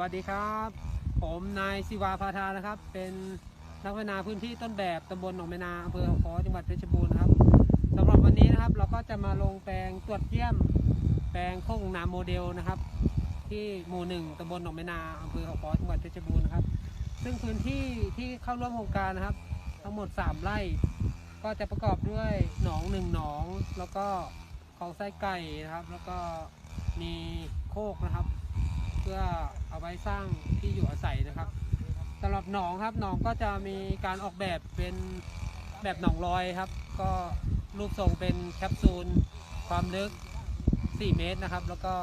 วัสดีครับ ผมนายศิวาพาทานะครับ เป็นนักพัฒนาพื้นที่ต้นแบบตำบลหนองแมนาอำเภอเขาค้อจังหวัดเพชรบูรณ์ครับสำหรับวันนี้นะครับเราก็จะมาลงแปลงตรวจเยี่ยม แปลงโคกนาโมเดลนะครับ ที่หมู่หนึ่งตำบลหนองแมนาอำเภอเขาค้อจังหวัดเพชรบูรณ์นะครับ ซึ่งพื้นที่ที่เข้าร่วมโครงการนะครับ ทั้งหมด 3 ไร่ ก็จะประกอบด้วยหนองหนึ่งหนอง แล้วก็คลอไส้ไก่นะครับ แล้วก็มีโคกนะครับ พื่อเอาไว้สร้างที่อยู่อาศัยนะครับสำหรับหนองครับหนองก็จะมีการออกแบบเป็นแบบหนองลอยครับ ก็รูปทรงเป็นแคปซูล ความลึก 4 เมตรนะครับ แล้วก็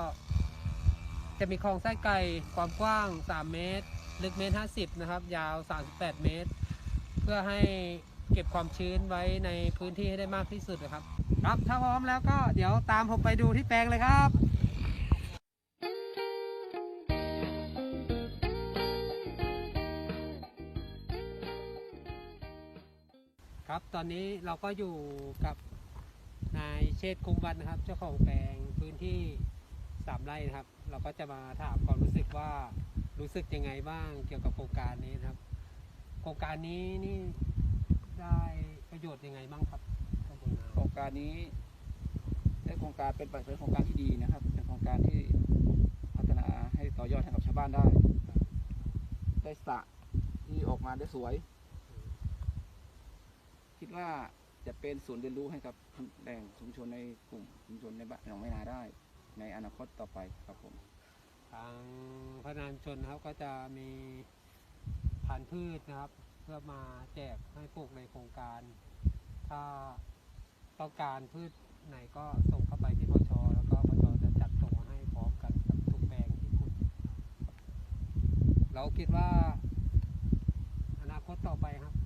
จะมีคลองไส้ไก่ความกว้าง 3 เมตร ลึกเมตร 50 นะครับ ยาว 38 เมตร เพื่อให้เก็บความชื้นไว้ในพื้นที่ให้ได้มากที่สุดนะครับ ครับถ้าพร้อมแล้วก็เดี๋ยวตามผมไปดูที่แปลงเลยครับ ครับตอนนี้เราก็อยู่กับนายเชษฐ์คุ้มวันนะครับ เจ้าของแปลงพื้นที่สามไร่นะครับ เราก็จะมาถามความรู้สึกว่ารู้สึกยังไงบ้างเกี่ยวกับโครงการนี้นะครับ โครงการนี้นี่ได้ประโยชน์ยังไงบ้างครับโครงการนี้ได้โครงการเป็นเป็นโครงการที่ดีนะครับ เป็นโครงการที่พัฒนาให้ต่อยอดให้กับชาวบ้านได้ ได้สระที่ออกมาได้สวย คิดว่าจะเป็นศูนย์เรียนรู้ให้กับแหล่งชุมชนในกลุ่มชุมชนในบ้านหนองไม้นาได้ ในอนาคตต่อไปครับผม ทางพนันชนนะครับก็จะมีพันธุ์พืชนะครับ เพื่อมาแจกให้ปลูกในโครงการ ถ้าต้องการพืชไหนก็ส่งเข้าไปที่พชแล้วก็พชจะจัดส่งมาให้พร้อมกันกับทุกแปลงที่ขุดเราคิดว่า อนาคตต่อไปครับ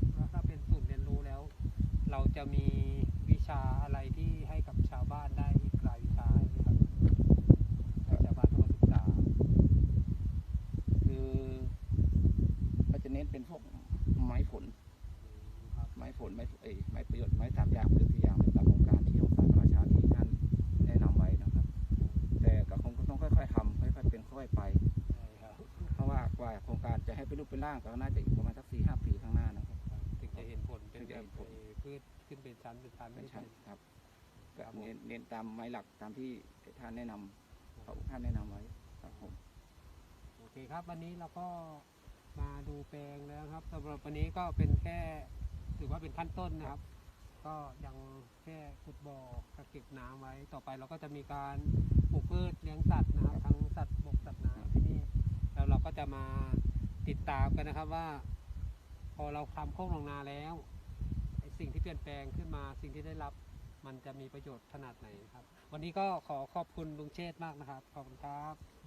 เราจะมีวิชาอะไรที่ให้กับชาวบ้านได้อีกหลายวิชาไหมครับให้ชาวบ้านเข้ามาศึกษา คือเราจะเน้นเป็นพวกไม้ผล ไม้ผลไม้เอ้ยไม้ประโยชน์ไม้สามอย่างหรือสี่อย่างตามโครงการที่องค์การประชาที่ท่านแนะนำไว้นะครับ แต่ก็คงต้องค่อยๆทำค่อยๆเป็นค่อยๆไป ใช่ครับ เพราะว่ากว่าโครงการจะให้เป็นรูปเป็นร่างก็น่าจะอีกประมาณสักสี่ห้าปีข้างหน้านะครับ จะเห็นผลเป็นถึงจะเห็นผล เอ่อพืชขึ้นเป็นชั้นเป็นชั้นไม่ใช่ใช่ครับก็ครับผม เน้นเน้นตามไม้หลักตามที่ท่านแนะนำพระองค์ท่านแนะนำไว้ครับผม โอเคครับ วันนี้เราก็มาดูแปลงแล้วครับสำหรับวันนี้ก็เป็นแค่ถือว่าเป็นขั้นต้นนะครับ ก็ยังแค่ขุดบ่อกักเก็บน้ำไว้ ต่อไปเราก็จะมีการปลูกพืชเลี้ยงสัตว์นะครับ ทั้งสัตว์บกสัตว์น้ำที่นี่แล้วเราก็จะมาติดตามกันนะครับว่าพ อเราทำโค้งลงนาแล้วไอสิ่งที่เปลี่ยนแปลงขึ้นมาสิ่งที่ได้รับมันจะมีประโยชน์ขนาดไหนครับ วันนี้ก็ขอขอบคุณลุงเชษฐ์มากนะครับ ขอบคุณครับ